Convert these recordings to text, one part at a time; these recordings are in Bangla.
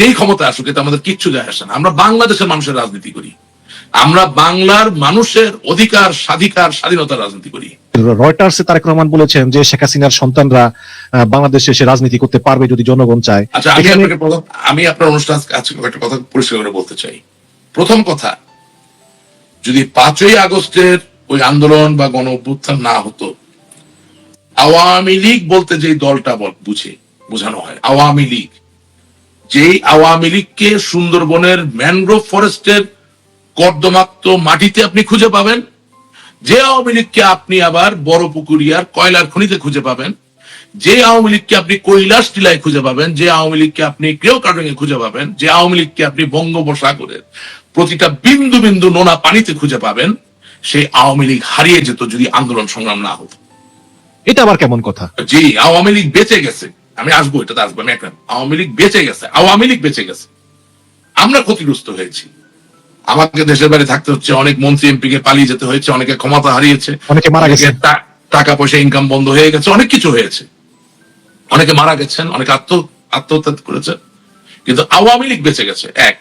যেই ক্ষমতা আসুক এতে আমাদের কিচ্ছু যায় আসে না। আমরা বাংলাদেশের মানুষের রাজনীতি করি। আমরা বাংলার মানুষের অধিকার স্বাধিকার স্বাধীনতার রাজনীতি করি। রয়টার্সে তারেক রহমান বলেছেন যে শেখ হাসিনার সন্তানরা বাংলাদেশে এসে রাজনীতি করতে পারবে যদি জনগণ চায়। আচ্ছা আমি আপনাকে আমি আপনার অনুষ্ঠান আজকে একটা কথা পরিষ্কার করে বলতে চাই। প্রথম কথা যদি পাঁচই আগস্টের ওই আন্দোলন বা গণ অভ্যুত্থান না হতো আওয়ামী লীগ বলতে যে দলটা বুঝে বোঝানো হয় আওয়ামী লীগ যেই আওয়ামী লীগকে সুন্দরবনের ম্যানগ্রোভ ফরেস্টের কর্দমাক্ত মাটিতে আপনি খুঁজে পাবেন যে আওয়ামী লীগকে আপনি আবার বড় পুকুরিয়ার কয়লার খনিতে খুঁজে পাবেন যে আওয়ামী লীগকে আপনি কৈলাস টিলায় খুঁজে পাবেন যে আওয়ামী লীগকে আপনি কার্ডং এ খুঁজে পাবেন যে আওয়ামী লীগকে আপনি বঙ্গোপসাগরের প্রতিটা বিন্দু বিন্দু নোনা পানিতে খুঁজে পাবেন সেই আওয়ামী লীগ হারিয়ে যেত যদি আন্দোলন সংগ্রাম না হতো। এটা আবার কেমন কথা? জি আওয়ামী লীগ বেঁচে গেছে। আমি আসব এটাতে আসব আমি একটা আওয়ামী লীগ বেঁচে গেছে আওয়ামী লীগ বেঁচে গেছে। আমরা ক্ষতিগ্রস্ত হয়েছি। আমাকে দেশের বাইরে থাকতে হচ্ছে অনেক মন্ত্রী এমপি কে পালিয়ে যেতে হয়েছে অনেকে ক্ষমতা হারিয়েছে অনেকে মারা গেছে। টাকা পয়সা ইনকাম বন্ধ হয়ে গেছে অনেক কিছু হয়েছে। অনেকে মারা গেছেন অনেকে আত্ম আত্মহত্যা করেছে। কিন্তু আওয়ামী লীগ বেঁচে গেছে এক।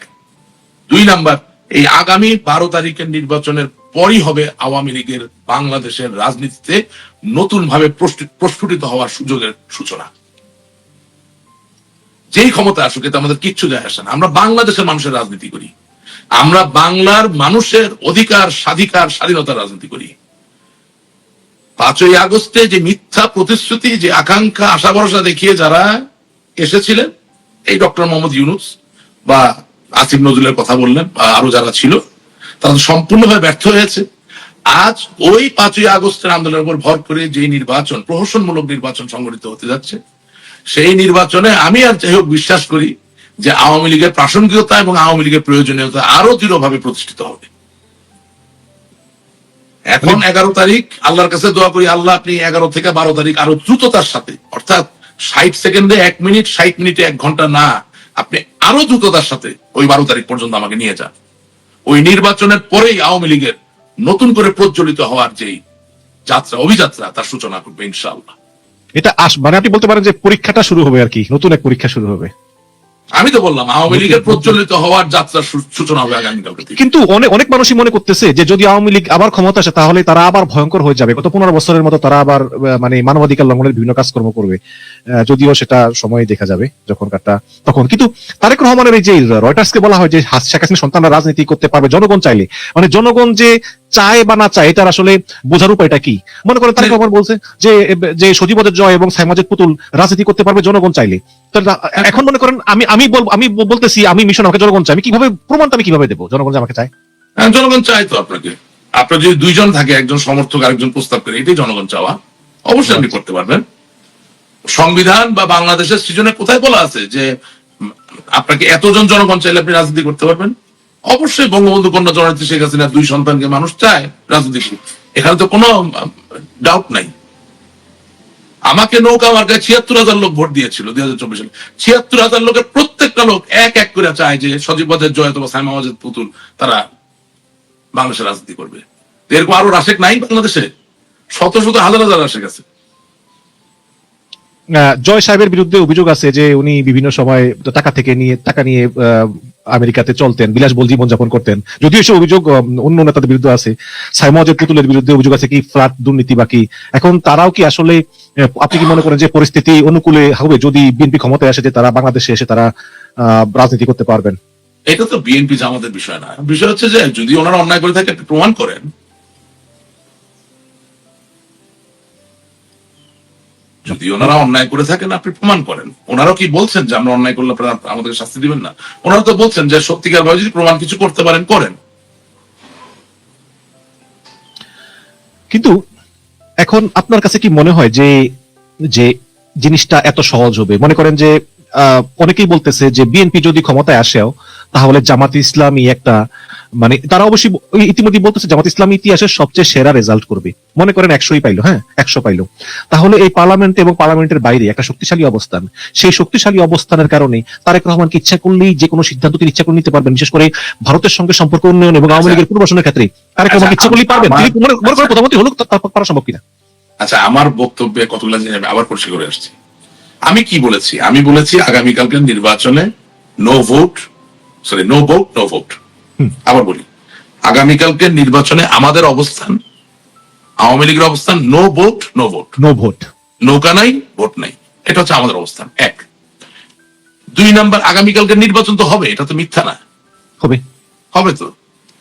দুই নাম্বার এই আগামী বারো তারিখের নির্বাচনের পরই হবে আওয়ামী লীগের বাংলাদেশের রাজনীতিতে নতুন ভাবে প্রস্ফুটিত হওয়ার সুযোগের সূচনা। যেই ক্ষমতা আসুক, এতে আমাদের কিচ্ছু যায় আসে না। আমরা বাংলাদেশের মানুষের রাজনীতি করি। আমরা বাংলার মানুষের অধিকার, স্বাধিকার, স্বাধীনতার রাজনীতি করি। পাঁচই আগস্টে যে মিথ্যা প্রতিশ্রুতি, যে আকাঙ্ক্ষা, আশা ভরসা দেখিয়ে যারা এসেছিলেন, এই ডক্টর মোহাম্মদ ইউনুস বা আসিফ নজরুলের কথা বললেন, বা আরও যারা ছিল, তারা সম্পূর্ণভাবে ব্যর্থ হয়েছে। আজ ওই পাঁচই আগস্টের আন্দোলনের উপর ভর করে যে নির্বাচন, প্রহসনমূলক নির্বাচন সংগঠিত হতে যাচ্ছে সেই নির্বাচনে আমি আর যাই হোক বিশ্বাস করি যে আওয়ামী লীগের প্রাসঙ্গিকতা এবং আওয়ামী লীগের প্রয়োজনীয়তা আরও দৃঢ়ভাবে প্রতিষ্ঠিত হবে। এখন এগারো তারিখ আল্লাহর কাছে দোয়া করি আল্লাহ আপনি এগারো থেকে বারো তারিখ আরও দ্রুততার সাথে অর্থাৎ ষাট সেকেন্ডে এক মিনিট ষাট মিনিটে এক ঘণ্টা না আপনি আরও দ্রুততার সাথে ওই বারো তারিখ পর্যন্ত আমাকে নিয়ে যান। ওই নির্বাচনের পরেই আওয়ামী লীগের নতুন করে প্রজ্বলিত হওয়ার যেই যাত্রা অভিযাত্রা তার সূচনা করবে ইনশাআল্লাহ। এটা আস মানে আপনি বলতে পারেন যে পরীক্ষাটা শুরু হবে আর কি নতুন এক পরীক্ষা শুরু হবে। আমি তো বললাম আওয়ামী লীগের প্রজ্বলিত হওয়ার যাত্রার সূচনা হবে আগামীকালকে থেকে। কিন্তু অনেক অনেক মানুষই মনে করতেছে যে যদি আওয়ামী লীগ আবার ক্ষমতা আসে তাহলে তারা আবার ভয়ঙ্কর হয়ে যাবে। গত পনেরো বছরের মতো তারা আবার মানে মানবাধিকার লঙ্ঘনের বিভিন্ন কাজকর্ম করবে। আহ, যদিও সেটা সময় দেখা যাবে যখন কারটা তখন। কিন্তু তারেক রহমানের এই যে রয়টার্স কে বলা হয় যে শেখ হাসিনা সন্তানরা রাজনীতি করতে পারবে জনগণ চাইলে। মানে জনগণ যে চায় বা না চায় এটার আসলে বোঝার উপায়টা কি? মনে করেন তারেক রহমান বলছে যে যে সজীবদের জয় এবং সাইমাজের পুতুল রাজনীতি করতে পারবে জনগণ চাইলে। এখন মনে করেন আমি আমি আমি বলতেছি আমি মিশন আমাকে জনগণ চাই আমি কীভাবে প্রমাণটা আমি কীভাবে দেবো? জনগণ আমাকে চায়? হ্যাঁ, জনগণ চায় তো আপনাকে। আপনার যদি দুইজন থাকে একজন সমর্থক আরেকজন প্রস্তাব করে এটাই জনগণ চাওয়া। অবশ্যই আপনি করতে পারবেন। সংবিধান বা বাংলাদেশের সৃজনে কোথায় বলা আছে যে আপনাকে এতজন জনগণ চাইলে আপনি রাজনীতি করতে পারবেন? অবশ্যই বঙ্গবন্ধু কন্যা জননেত্রী শেখ হাসিনার দুই সন্তানকে মানুষ চায় রাজনীতি এখানে তো কোনো ডাউট নাই। আমাকে নৌকা মার্কায় ছিয়াত্তর হাজার লোক ভোট দিয়েছিল দুই হাজার চব্বিশ সালে। ছিয়াত্তর হাজার লোকের প্রত্যেকটা লোক এক এক করে চায় যে সজীবদের জয় অথবা সাইমা ওয়াজেদ পুতুল তারা বাংলাদেশে রাজনীতি করবে। এরকম আরও রাশেক নাই বাংলাদেশে? শত শত হাজার হাজার রাশেক আছে। জয় সাহেবের বিরুদ্ধে অভিযোগ আছে যে উনি বিভিন্ন সময় টাকা থেকে নিয়ে, টাকা নিয়ে আমেরিকাতে চলতেন, বিলাসবহুল জীবনযাপন করতেন। যদিও সে অভিযোগ অন্য নেতাদের বিরুদ্ধে আছে। সাইমজের পুতুলের বিরুদ্ধে অভিযোগ আছে কি ফ্ল্যাট দুর্নীতি বাকি এখন তারাও কি আসলে আপনি কি মনে করেন যে পরিস্থিতি অনুকূলে হবে যদি বিএনপি ক্ষমতায় আসে যে তারা বাংলাদেশে এসে তারা রাজনীতি করতে পারবেন? এটা তো বিএনপি জামাতের বিষয় না। বিষয় হচ্ছে যে যদি ওনারা অন্যায় করে থাকে প্রমাণ করেন। যদি ওনারা অন্যায় করে থাকেন, আপনি প্রমাণ করেন। ওনারা কি বলছেন যে আমরা অন্যায় করলে আপনারা আমাদের শাস্তি দিবেন না? ওনারা তো বলছেন যে সত্যিকার ভাবে যদি প্রমাণ কিছু করতে পারেন, করেন। কিন্তু এখন আপনার কাছে কি মনে হয় যে যে জিনিসটা এত সহজ হবে? মনে করেন যে অনেকেই বলতেছে যে বিএনপি যদি ক্ষমতায় আসেও তাহলে জামাত ইসলামী একটা মানে তারা অবশ্যই ইতিমধ্যে বলতেছে জামাত ইসলামী ইতিহাসের সবচেয়ে সেরা রেজাল্ট করবে। মনে করেন একশোই পাইলো হ্যাঁ? একশো পাইলো। তাহলে এই পার্লামেন্ট এবং পার্লামেন্টের বাইরে একটা শক্তিশালী অবস্থান। সেই শক্তিশালী অবস্থানের কারণে তারেক রহমানকে ইচ্ছা করলেই যে কোনো সিদ্ধান্ত তিনি ইচ্ছা করে নিতে পারবেন। বিশেষ করে ভারতের সঙ্গে সম্পর্ক উন্নয়ন এবং আওয়ামী লীগের পুনর্বাসনের ক্ষেত্রে। তারেক রহমান আচ্ছা, ইচ্ছা করলেই পারবেন। আমার- তিনি মনে করেন প্রধানমন্ত্রী হলো তার পারা সম্ভব কিনা? আচ্ছা আমার বক্তব্যে কতগুলো আবার পরিষ্কার করে আসছি। আমি কি বলেছি? আমি বলেছি আগামীকালকের নির্বাচনে no vote sorry no vote no vote আবার বলি আগামীকালকে নির্বাচনে আমাদের অবস্থান আওয়ামী লীগের অবস্থান no vote no vote no vote নৌকা নাই ভোট নাই। এটা হচ্ছে আমাদের অবস্থান। এক। দুই নাম্বার আগামীকালকে নির্বাচন তো হবে এটা তো মিথ্যা না। হবে। হবে তো।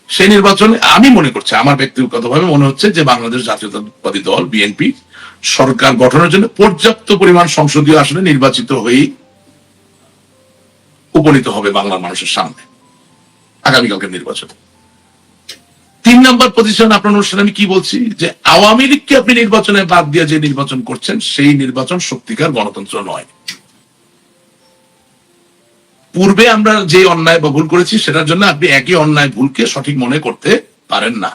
সেই নির্বাচনে আমি মনে করছি, আমার ব্যক্তিগতভাবে মনে হচ্ছে যে বাংলাদেশ জাতীয়তাবাদী দল, বিএনপি, সরকার গঠনের জন্য পর্যাপ্ত পরিমাণ সংসদীয় আসনে নির্বাচিত হয়েই উপনীত হবে বাংলার মানুষের সামনে আগামীকালকের নির্বাচন। তিন নম্বর পজিশন আপনার অনুষ্ঠানে আমি কি বলছি? যে আওয়ামী লীগকে আপনি নির্বাচনে বাদ দিয়ে যে নির্বাচন করছেন, সেই নির্বাচন সত্যিকার গণতন্ত্র নয়। পূর্বে আমরা যে অন্যায় বা ভুল করেছি, সেটার জন্য আপনি একই অন্যায় ভুলকে সঠিক মনে করতে পারেন না।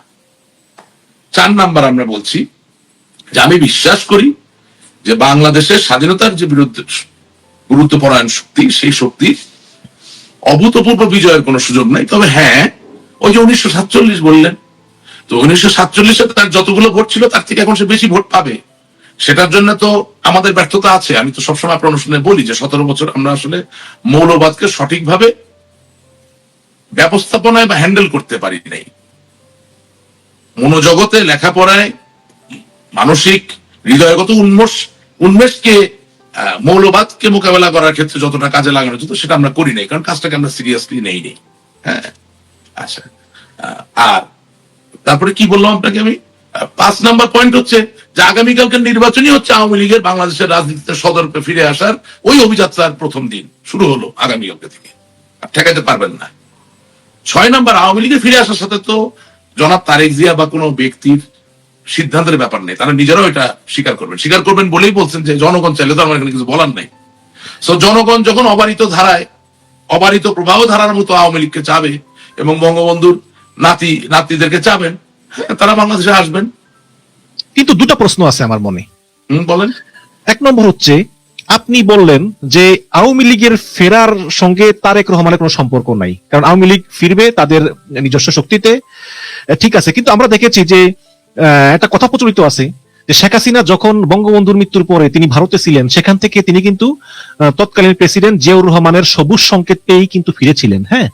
চার নাম্বার আমরা বলছি যে আমি বিশ্বাস করি যে বাংলাদেশের স্বাধীনতার যে বিরুদ্ধে গুরুত্বপরায়ণ শক্তি, সেই শক্তি অভূতপূর্ব বিজয়ের কোনো সুযোগ নাই। তবে হ্যাঁ ওই যে উনিশশো সাতচল্লিশ বললেন, তো উনিশশো সাতচল্লিশে তার যতগুলো ভোট ছিল, তার থেকে এখন সে বেশি ভোট পাবে। সেটার জন্য তো আমাদের ব্যর্থতা আছে, আমি তো সবসময় আপনার অনুষ্ঠানে বলি যে সতেরো বছর আমরা আসলে মৌলবাদকে সঠিকভাবে ব্যবস্থাপনায় বা হ্যান্ডেল করতে পারি নাই। মনোজগতে লেখাপড়ায় মানসিক হৃদয়গত উন্মেষ, উন্মেষকে মৌলবাদকে মোকাবেলা করার ক্ষেত্রে যতটা কাজে লাগানো যেত সেটা আমরা করি নাই, কারণ কাজটাকে আমরা সিরিয়াসলি নেই নেই হ্যাঁ? আচ্ছা। আর তারপরে কি বললাম আপনাকে আমি? পাঁচ নাম্বার পয়েন্ট হচ্ছে যে আগামীকালকে নির্বাচনই হচ্ছে আওয়ামী লীগের বাংলাদেশের রাজনীতিতে সদর্পে ফিরে আসার ওই অভিযাত্রার প্রথম দিন। শুরু হলো আগামীকালকে থেকে। আর ঠেকাইতে পারবেন না। ছয় নাম্বার, আওয়ামী লীগে ফিরে আসার সাথে তো জনাব তারেক জিয়া বা কোনো ব্যক্তির সিদ্ধান্তের ব্যাপার নেই। তারা নিজেরাও এটা স্বীকার করবেন। স্বীকার করবেন বলেই বলছেন যে জনগণ চাইলে তো আমার এখানে কিছু বলার নাই। সো জনগণ যখন অবারিত ধারায়, অবারিত প্রবাহ ধারার মতো আওয়ামী লীগকে চাবে এবং বঙ্গবন্ধুর নাতি নাতিদেরকে চাবেন তারা বাংলাদেশে আসবেন। কিন্তু দুটো প্রশ্ন আছে আমার মনে। বলেন। এক নম্বর হচ্ছে আপনি বললেন যে আওয়ামী লীগের ফেরার সঙ্গে তারেক রহমানের কোনো সম্পর্ক নাই। কারণ আওয়ামী লীগ ফিরবে তাদের নিজস্ব শক্তিতে। ঠিক আছে কিন্তু আমরা দেখেছি যে আহ, একটা কথা প্রচলিত আছে যে শেখ হাসিনা যখন বঙ্গবন্ধুর মৃত্যুর পরে তিনি ভারতে ছিলেন সেখান থেকে তিনি কিন্তু তৎকালীন প্রেসিডেন্ট জিয়াউর রহমানের সবুজ সংকেত পেয়েই কিন্তু ফিরেছিলেন হ্যাঁ?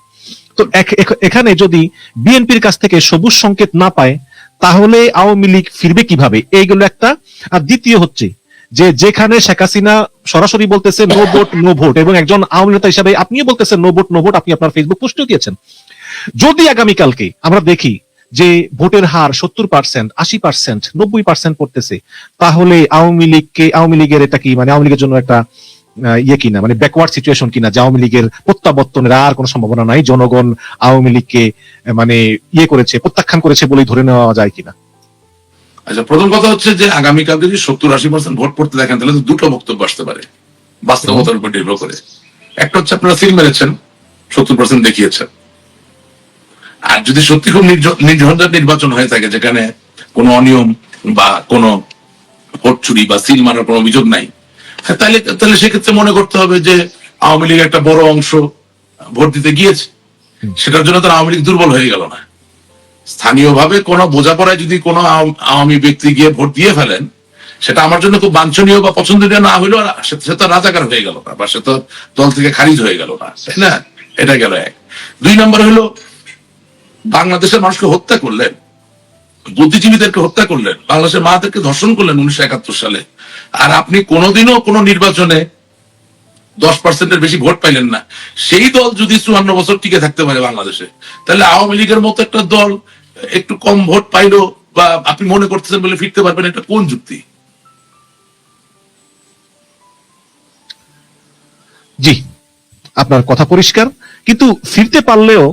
তো এখ- এখ- এখানে যদি বিএনপির কাছ থেকে সবুজ সংকেত না পায়, তাহলে আওয়ামী লীগ ফিরবে কীভাবে? এইগুলো একটা। আর দ্বিতীয় হচ্ছে যে যেখানে শেখ হাসিনা সরাসরি বলতেছে নো ভোট নো ভোট এবং একজন আওয়ামী নেতা হিসাবে আপনিও বলতেছেন নো ভোট নো ভোট আপনি আপনার ফেসবুক পোস্টেও দিয়েছেন। যদি আগামীকালকে আমরা দেখি যে ভোটের হার সত্তর পার্সেন্ট আশি পার্সেন্ট নব্বই পার্সেন্ট পড়তেছে, তাহলে আওয়ামী লীগকে, আওয়ামী লীগের এটা কি? মানে আওয়ামী লীগের জন্য একটা ইয়ে কিনা মানে ব্যাকওয়ার্ড সিচুয়েশন কিনা, যে আওয়ামী লীগের প্রত্যাবর্তনের আর কোনো সম্ভাবনা নাই, জনগণ আওয়ামী লীগকে মানে ইয়ে করেছে, প্রত্যাখ্যান করেছে বলেই ধরে নেওয়া যায় কিনা? আচ্ছা প্রথম কথা হচ্ছে যে আগামীকালকে যদি সত্তর আশি পার্সেন্ট ভোট পড়তে দেখেন, তাহলে দুটো বক্তব্য আসতে পারে, বাস্তবতার উপর নির্ভর করে। একটা হচ্ছে আপনারা সিল মেরেছেন, সত্তর পার্সেন্ট দেখিয়েছেন। আর যদি সত্যি খুব নির্ঝ- নির্ঝঞ্ঝাট নির্বাচন হয়ে থাকে, যেখানে কোনো অনিয়ম বা কোনো ভোট চুরি বা সিল মারার কোনো অভিযোগ নাই তাহলে তাহলে সেক্ষেত্রে মনে করতে হবে যে আওয়ামী লীগ একটা বড় অংশ ভোট দিতে গিয়েছে। সেটার জন্য তার আওয়ামী লীগ দুর্বল হয়ে গেল না। স্থানীয়ভাবে কোনো বোঝাপড়ায় যদি কোনো আওয়ামী ব্যক্তি গিয়ে ভোট দিয়ে ফেলেন সেটা আমার জন্য খুব বাঞ্ছনীয় বা পছন্দনীয় না সে- সে তো রাজাকার হয়ে গেল না বা সে তো দল থেকে খারিজ হয়ে গেল না তাই না? এটা গেল এক। দুই নম্বর হলো বাংলাদেশের মানুষকে হত্যা করলেন। বুদ্ধিজীবীদেরকে হত্যা করলেন। বাংলাদেশের মাদেরকে ধর্ষণ করলেন উনিশশো একাত্তর সালে। আর আপনি কোনোদিনও কোনো নির্বাচনে দশ পার্সেন্টের বেশি ভোট পাইলেন না। সেই দল যদি চুয়ান্ন বছর টিকে থাকতে পারে বাংলাদেশে, তাহলে আওয়ামী লীগের মতো একটা দল একটু কম ভোট পাইলো বা আপনি মনে করতেছেন বলে ফিরতে পারবেন, এটা কোন যুক্তি? জি, আপনার কথা পরিষ্কার। কিন্তু ফিরতে পারলেও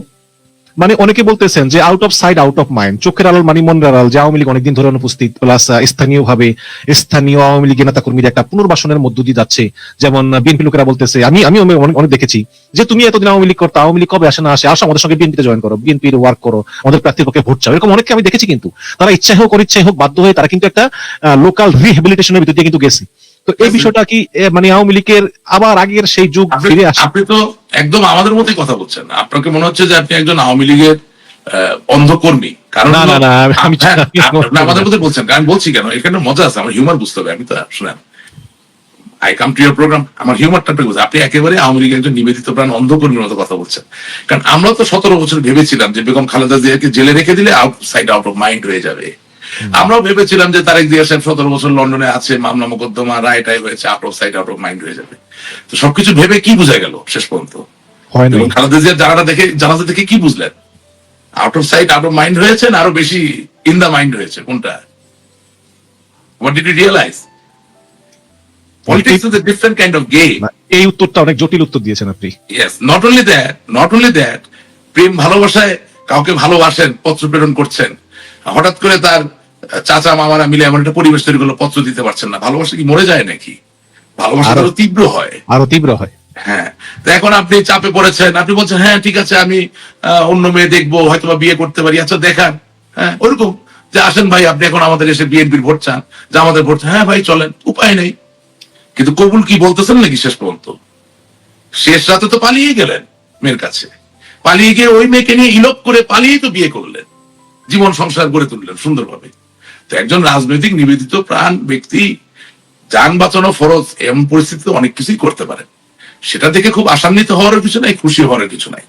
মানে অনেকে বলতেছেন যে out of side out of mind চোখের আলোর মানি মনের আড়াল যে আওয়ামী লীগ অনেকদিন ধরে অনুপস্থিত প্লাস স্থানীয় ভাবে স্থানীয় আওয়ামী লীগের নেতা কর্মীদের একটা পুনর্বাসনের মধ্য দিয়ে যাচ্ছে। যেমন বিএনপি লোকেরা বলতেছে আমি আমি অনেক অনেক দেখেছি যে তুমি এতদিন আওয়ামী লীগ করতো আওয়ামী লীগ কবে আসে না আসে আসো আমাদের সঙ্গে বিএনপিতে জয়েন করো বিএনপির ওয়ার্ক করো আমাদের প্রার্থীর পক্ষে ভোট চাও। এরকম অনেককে আমি দেখেছি কিন্তু। তারা ইচ্ছাই হোক অনিচ্ছাই হোক বাধ্য হয়ে তারা কিন্তু একটা লোকাল রিহেবিলিটেশনের ভিতর দিয়ে কিন্তু গেছে। তো এই বিষয়টা কি মানে আওয়ামী লীগের আবার আগের সেই যুগ ফিরে আসে? আপনি তো একদম আমাদের মতোই কথা বলছেন আপনাকে মনে হচ্ছে যে আপনি একজন আওয়ামী লীগের অন্ধকর্মী। কারণ হ্যাঁ, আপনি আমাদের মধ্যে বলছেন। কারণ বলছি কেন? এখানে মজা আছে আমার হিউমার বুঝতে হবে আমি তো শুনেন। I come to your program আমার হিউমারটা আপনি আপনি একেবারে আওয়ামী লীগের একজন নিবেদিত প্রাণ অন্ধকর্মীর মতো কথা বলছেন। কারণ আমরা তো সতেরো বছর ভেবেছিলাম যে বেগম খালেদা জিয়াকে জেলে রেখে দিলে out side out of mind হয়ে যাবে। আমরাও ভেবেছিলাম যে তারেক জিয়া সাহেব সতেরো বছর লন্ডনে আছে মামলা মোকদ্দমা রায় টাই হয়েছে out of side out of mind হয়ে যাবে। তো সবকিছু ভেবে কি বোঝা গেল শেষ পর্যন্ত? খালেদা জিয়ার জানাটা দেখে জানাজা দেখে কি বুঝলেন? Out of sight out of mind হয়েছে না আরও বেশি ইন দা মাইন্ড হয়েছে কোনটা? What did you realise politics is a different kind of game এই উত্তরটা অনেক জটিল উত্তর দিয়েছেন আপনি। Yes not only that not only that প্রেম ভালোবাসায় কাউকে ভালোবাসেন পত্র প্রেরণ করছেন। হঠাৎ করে তার চাচা মামারা মিলে এমন একটা পরিবেশ তৈরি করল পত্র দিতে পারছেন না। ভালোবাসা কি মরে যায় নাকি? ভালোবাসা আরো- তীব্র হয়। আরও তীব্র হয়। হ্যাঁ। তো এখন আপনি চাপে পড়েছেন আপনি বলছেন হ্যাঁ ঠিক আছে আমি অন্য মেয়ে দেখব হয়তো বিয়ে করতে পারি। আচ্ছা দেখান। হ্যাঁ ওরকম। যে আসেন ভাই আপনি এখন আমাদের এসে বিএনপির ভোট চান যে আমাদের ভোট। হ্যাঁ ভাই চলেন উপায় নেই। কিন্তু কবুল কি বলতেছেন নাকি শেষ পর্যন্ত? শেষ রাতে তো পালিয়ে গেলেন মেয়ের কাছে। পালিয়ে গিয়ে ওই মেয়েকে নিয়ে ইলোপ করে পালিয়ে তো বিয়ে করলেন। জীবন সংসার গড়ে তুললেন সুন্দরভাবে। তো একজন রাজনৈতিক নিবেদিত প্রাণ ব্যক্তি যান বাঁচানো ফরজ, এমন পরিস্থিতিতে অনেক কিছুই করতে পারে। সেটা দেখে খুব আশান্বিত হওয়ার কিছু নাই, খুশি হওয়ার কিছু নাই।